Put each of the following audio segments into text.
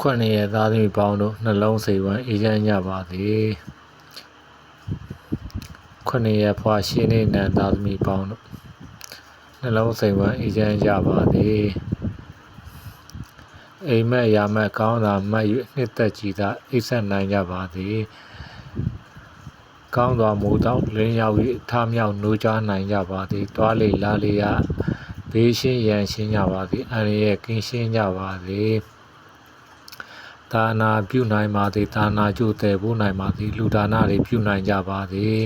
ခွင့်ရသားသမီးပေါင်းတို့နှလုံးစိတ်ဝမ်းအေးချမ်းကြပါစေခွင့်ရဖွာရှင်းနေနံသားသမီးပေါင်းတို့နှလုံးစိတ်ဝမ်းအေးချမ်းကြပါစေအိမ်မက်ရာမက်ကောင်းတာမှတ်၍နှစ်သက်ကြည်သာအိပ်ဆက်နိုင်ကြပါစေကောင်းသောမူသောလင်းရောက်၍ထမြောက်နိုးကြားနိုင်ကြပါသည်တွားလေလားလေရဘေးရှင်းရန်ရှင်းကြပါသည်အန္တရာယ်ကင်းရှင်းကြပါစေ ဒါနာပြုနိုင်ပါသည်ဒါနာကျို့တယ်ဖို့နိုင်ပါသည်လူဒါနာတွေပြုနိုင်ကြပါသည်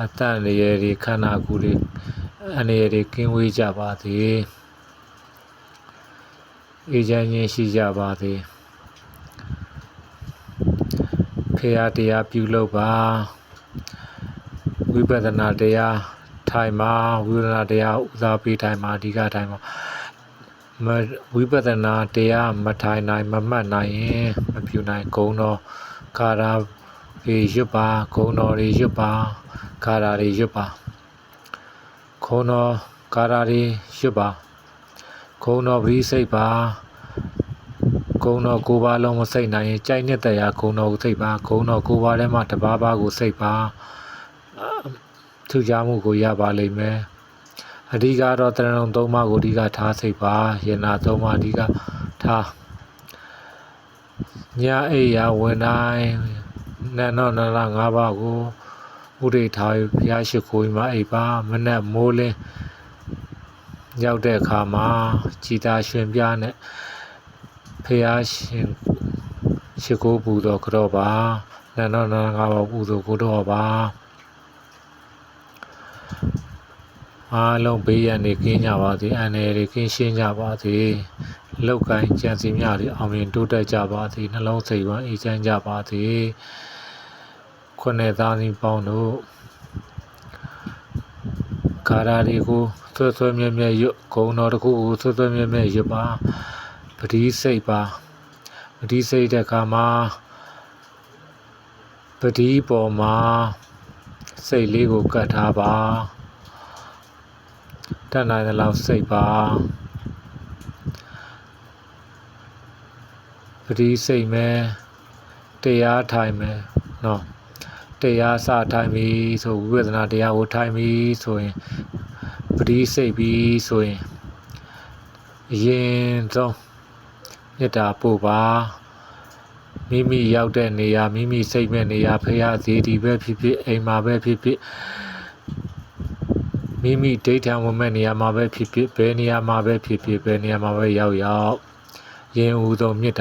အတန်ရည်တွေခန္ဓာကိုယ်တွေအနေတွေကင်းဝေးကြပါသည်အေးချမ်းခြင်းရှိကြပါသည်ဖေယတရားပြုလုပ်ပါဝိပဿနာတရားထိုင်မှာဝိပဿနာတရားဥစားပေးထိုင်မှာအဓိကထိုင်မှာ မဝိပဿနာတရားမထိုင်နိုင် မမှတ်နိုင်ရင်မပြုနိုင်ဂုံတော်ခါရာတွေရွတ်ပါဂုံတော်တွေရွတ်ပါခါရာတွေရွတ်ပါခုံတော်ခါရာတွေရွတ်ပါခုံတော်ပရိစိတ်ပါဂုံတော်ကိုးပါးလုံးမစိတ်နိုင်ရင်ကြိုက်နှစ်တရားဂုံတော်ကိုစိတ်ပါဂုံတော်ကိုးပါးထဲမှာတစ်ပါးပါးကိုစိတ်ပါထူကြမှုကိုရပါလိမ့်မယ် အဓိကတော့တရဏုံသုံးပါးကိုအဓိကထားစိတ်ပါယနာသုံးပါးအဓိကထားညာအိယာဝင်တိုင်းနတ်နောနန္ဒ၅ပါးကိုဥဒိထား၍ဘုရားရှိခိုးမှာအိပ်ပါမနဲ့မိုးလင်းရောက်တဲ့အခါမှာကြည်သာရှင်ပြနဲ့ဘုရားရှင်ရှိခိုးပူတော်ကြောပါနတ်နောနန္ဒ၅ပါးပူဇော်ကိုတော်ပါ အားလုံးဘေးရန်နေကင်းကြပါစေအန္တရာယ်တွေကင်းရှင်းကြပါစေလောက်ကိုင်းကြံစီများတွေအောင်မြင်တိုးတက်ကြပါစေနှလုံးစိတ်ဝမ်းအေးချမ်းကြပါစေခုနှစ်သားသမီးပေါင်းတို့ကာရာတွေကိုဆွဆွမြဲမြဲရွတ်ဂုံတော်တစ်ခုကိုဆွဆွမြဲမြဲရွတ်ပါပတိစိတ်ပါပတိစိတ်တဲ့အခါမှာပတိပေါ်မှာစိတ်လေးကိုကတ်ထားပါ တတ်နိုင်သလောက်စိတ်ပါပတိစိတ်မဲတရားထိုင်မယ်နော်တရားစထိုင်ပြီဆိုဝိပဿနာတရားကိုထိုင်ပြီဆိုရင်ပတိစိတ်ပြီဆိုရင်အရင်ဆုံးမေတ္တာပို့ပါမိမိရောက်တဲ့နေရာမိမိစိတ်မဲ့နေရာဖရာသေးဒီပဲဖြစ်ဖြစ်အိမ်မှာပဲဖြစ်ဖြစ် မိမိဒိဋ္ဌံဝင်မဲ့နေရာမှာပဲဖြစ်ဖြစ်ဘယ်နေရာမှာပဲဖြစ်ဖြစ်ဘယ်နေရာမှာပဲရောက်ရောက်ရင်ဦးဆုံးမြစ်တာ